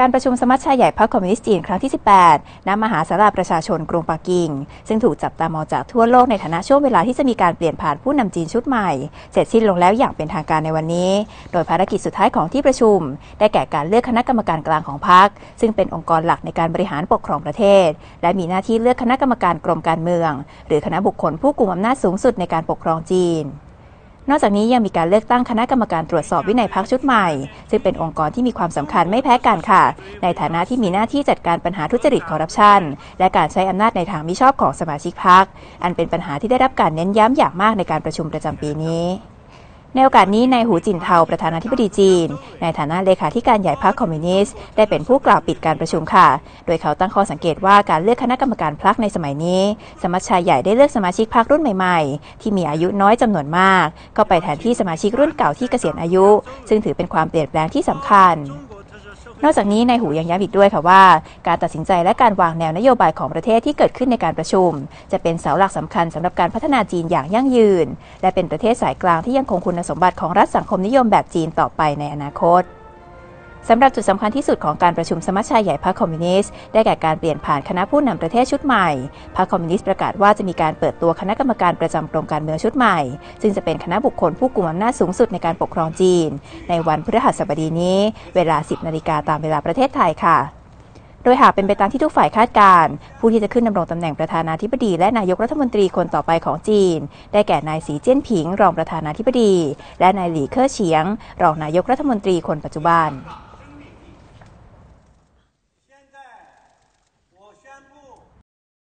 การประชุมสมัชชาใหญ่พรรคคอมมิวนิสต์จีนครั้งที่ 18 ณ มหาสาราประชาชนกรุงปักกิ่ง ซึ่งถูกจับตามองจากทั่วโลกในฐานะช่วงเวลาที่จะมีการเปลี่ยนผ่านผู้นำจีนชุดใหม่ เสร็จสิ้นลงแล้วอย่างเป็นทางการในวันนี้ โดยภารกิจสุดท้ายของที่ประชุม ได้แก่การเลือกคณะกรรมการกลางของพรรค ซึ่งเป็นองค์กรหลักในการบริหารปกครองประเทศ และมีหน้าที่เลือกคณะกรรมการกรมการเมือง หรือคณะบุคคลผู้กุมอำนาจสูงสุดในการปกครองจีน นอกจากนี้ยังมีการเลือกตั้งคณะกรรมการตรวจสอบวินัยพักชุดใหม่ ซึ่งเป็นองค์กรที่มีความสำคัญไม่แพ้กันค่ะ ในฐานะที่มีหน้าที่จัดการปัญหาทุจริตคอร์รัปชันและการใช้อำนาจในทางมิชอบของสมาชิกพัก อันเป็นปัญหาที่ได้รับการเน้นย้ำอย่างมากในการประชุมประจำปีนี้ ในโอกาสนี้นายหูจินเทาประธานาธิบดีจีน ในฐานะเลขาธิการใหญ่พรรคคอมมิวนิสต์ได้เป็นผู้กล่าวปิดการประชุมค่ะ โดยเขาตั้งข้อสังเกตว่าการเลือกคณะกรรมการพรรคในสมัยนี้ สมัชชาใหญ่ได้เลือกสมาชิกพรรครุ่นใหม่ๆ ที่มีอายุน้อยจำนวนมากเข้าไปแทนที่สมาชิกรุ่นเก่าที่เกษียณอายุ ซึ่งถือเป็นความเปลี่ยนแปลงที่สำคัญ นอกจากนี้นายหูยังย้ำอีกด้วยค่ะว่า การตัดสินใจและการวางแนวนโยบายของประเทศที่เกิดขึ้นในการประชุม จะเป็นเสาหลักสำคัญสำหรับการพัฒนาจีนอย่างยั่งยืน และเป็นประเทศสายกลางที่ยังคงคุณสมบัติของรัฐสังคมนิยมแบบจีนต่อไปในอนาคต สำหรับจุดสำคัญที่สุดของการประชุมสมัชชาใหญ่พรรคคอมมิวนิสต์ได้แก่การเปลี่ยนผ่านคณะผู้นำประเทศชุดใหม่ พรรคคอมมิวนิสต์ประกาศว่าจะมีการเปิดตัวคณะกรรมการประจำกรมการเมืองชุดใหม่ ซึ่งจะเป็นคณะบุคคลผู้กุมอำนาจสูงสุดในการปกครองจีน ในวันพฤหัสบดีนี้ เวลา 10นาฬิกาตามเวลาประเทศไทยค่ะโดยหากเป็นไปตามที่ทุกฝ่ายคาดการณ์ผู้ที่จะขึ้นดำรงตำแหน่งประธานาธิบดีและนายกรัฐมนตรีคนต่อไปของจีน ได้แก่นายสีเจี้ยนผิง รองประธานาธิบดี และนายหลี่เค่อเฉียง รองนายกรัฐมนตรีคนปัจจุบัน